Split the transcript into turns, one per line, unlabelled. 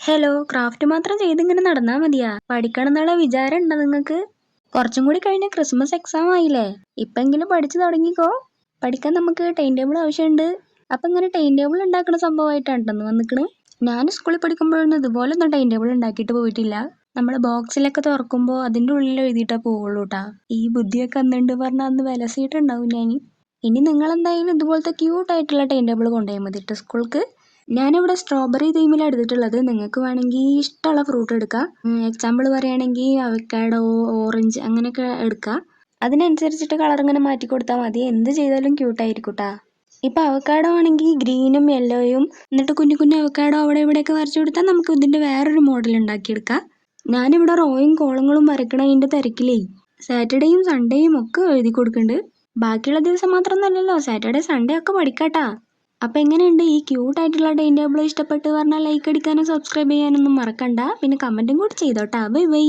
Hello craft മാത്രം ചെയ്തിങ്ങനെ നടന്നാൽ മതിയാ. പഠിക്കണം എന്നുള്ള വിചാരം ഉണ്ടോ നിങ്ങൾക്ക് കുറച്ചും കൂടി കഴിഞ്ഞ ക്രിസ്മസ് എക്സാം ആയില്ലേ? ഇപ്പെങ്കിലും പഠിച്ചു തുടങ്ങിക്കോ. പഠിക്കാൻ നമുക്ക് ടൈൻ ടേബിൾ ആവശ്യമുണ്ട്. അപ്പം ഇങ്ങനെ ടൈം ടേബിൾ ഉണ്ടാക്കുന്ന സംഭവമായിട്ടാണ് വന്നിക്കണ്. ഞാൻ സ്കൂളിൽ പഠിക്കുമ്പോഴൊന്നും ഇതുപോലെ ഒന്നും ടൈം ടേബിൾ ഉണ്ടാക്കിയിട്ട് പോയിട്ടില്ല. നമ്മൾ ബോക്സിലൊക്കെ തുറക്കുമ്പോൾ അതിന്റെ ഉള്ളിൽ എഴുതിയിട്ടാ പോവുള്ളൂ കേട്ടാ ഈ ബുദ്ധിയൊക്കെ അന്നുണ്ട് പറഞ്ഞാൽ അന്ന് വിലസിയിട്ടുണ്ടാവും ഞാൻ. ഇനി നിങ്ങൾ എന്തായാലും ഇതുപോലത്തെ ക്യൂട്ടായിട്ടുള്ള ടൈൻ ടേബിൾ കൊണ്ടുപോയാൽ മതി സ്കൂൾക്ക് ഞാനിവിടെ സ്ട്രോബെറി തീമിലാണ് എടുത്തിട്ടുള്ളത്. നിങ്ങൾക്ക് വേണമെങ്കിൽ ഇഷ്ടമുള്ള ഫ്രൂട്ട് എടുക്കാം. എക്സാമ്പിൾ പറയുകയാണെങ്കിൽ അവക്കാഡോ ഓറഞ്ച് അങ്ങനെയൊക്കെ എടുക്കാം. അതിനനുസരിച്ചിട്ട് കളർ ഇങ്ങനെ മാറ്റി കൊടുത്താൽ മതി. എന്ത് ചെയ്താലും ക്യൂട്ടായിരിക്കും കേട്ടോ ഇപ്പോൾ അവക്കാഡോ ആണെങ്കിൽ ഗ്രീനും യെല്ലോയും എന്നിട്ട് കുഞ്ഞു കുഞ്ഞു അവക്കാഡോ അവിടെ ഇവിടെയൊക്കെ വരച്ചു കൊടുത്താൽ നമുക്ക് ഇതിന്റെ വേറൊരു മോഡൽ ഉണ്ടാക്കിയെടുക്കാം. ഞാനിവിടെ റോയും കോളങ്ങളും വരയ്ക്കണതിന്റെ തിരക്കിലേ. സാറ്റർഡേയും സൺഡേയും ഒക്കെ എഴുതി കൊടുക്കുന്നുണ്ട്. ബാക്കിയുള്ള ദിവസം മാത്രമൊന്നുമല്ലല്ലോ സാറ്റർഡേ സൺഡേ ഒക്കെ പഠിക്കാട്ടാ. അപ്പോൾ എങ്ങനെയുണ്ട്? ഈ ക്യൂട്ടായിട്ടുള്ള ടൈം ടേബിൾ ഇഷ്ടപ്പെട്ടു പറഞ്ഞാൽ ലൈക്ക് അടിക്കാനും സബ്സ്ക്രൈബ് ചെയ്യാനൊന്നും മറക്കണ്ട. പിന്നെ കമന്റും കൂടി ചെയ്തോട്ടാ. Bye bye